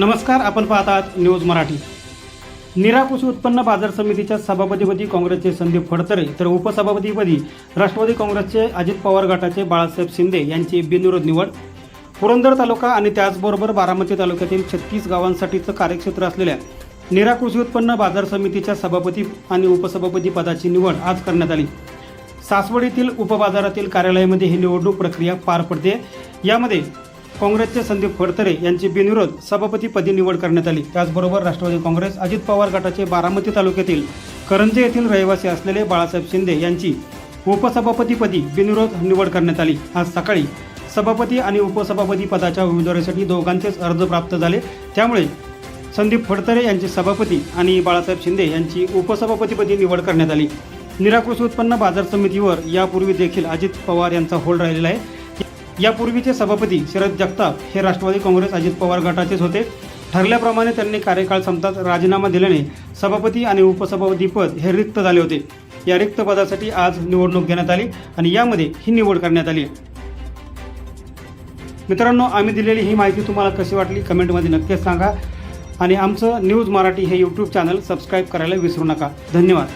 नमस्कार आपण पाहत आहात न्यूज मराठी. निरा कृषी उत्पन्न बाजार समितीच्या सभापतीपदी काँग्रेसचे संदीप फडतरे तर उपसभापतीपदी राष्ट्रवादी काँग्रेसचे अजित पवार गटाचे बाळासाहेब शिंदे यांची बिनविरोध निवड. पुरंदर तालुका आणि त्याचबरोबर बारामती तालुक्यातील छत्तीस गावांसाठीचं कार्यक्षेत्र असलेल्या निरा कृषी उत्पन्न बाजार समितीच्या सभापती आणि उपसभापती पदाची निवड आज करण्यात आली. सासवडीतील उपबाजारातील कार्यालयामध्ये ही निवडणूक प्रक्रिया पार पडते. यामध्ये काँग्रेसचे संदीप फडतरे यांची बिनविरोध सभापतीपदी निवड करण्यात आली. त्याचबरोबर राष्ट्रवादी काँग्रेस अजित पवार गटाचे बारामती तालुक्यातील करंजे येथील रहिवासी असलेले बाळासाहेब शिंदे यांची उपसभापतीपदी बिनविरोध निवड करण्यात आली. आज सकाळी सभापती आणि उपसभापती पदाच्या उमेदवारीसाठी दोघांचेच अर्ज प्राप्त झाले. त्यामुळे संदीप फडतरे यांची सभापती आणि बाळासाहेब शिंदे यांची उपसभापतीपदी निवड करण्यात आली. निराकृषी उत्पन्न बाजार समितीवर यापूर्वी देखील अजित पवार यांचा होल्ड राहिलेला आहे. यापूर्वीचे सभापती शरद जगताप हे राष्ट्रवादी काँग्रेस अजित पवार गटाचेच होते. ठरल्याप्रमाणे त्यांनी कार्यकाळ संपताच राजीनामा दिल्याने सभापती आणि उपसभापतीपद हे रिक्त झाले होते. या रिक्त पदासाठी आज निवडणूक घेण्यात आली आणि यामध्ये ही निवड करण्यात आली मित्रांनो आम्ही दिलेली ही माहिती तुम्हाला कशी वाटली कमेंटमध्ये नक्कीच सांगा. आणि आमचं न्यूज मराठी हे यूट्यूब चॅनल सबस्क्राईब करायला विसरू नका. धन्यवाद.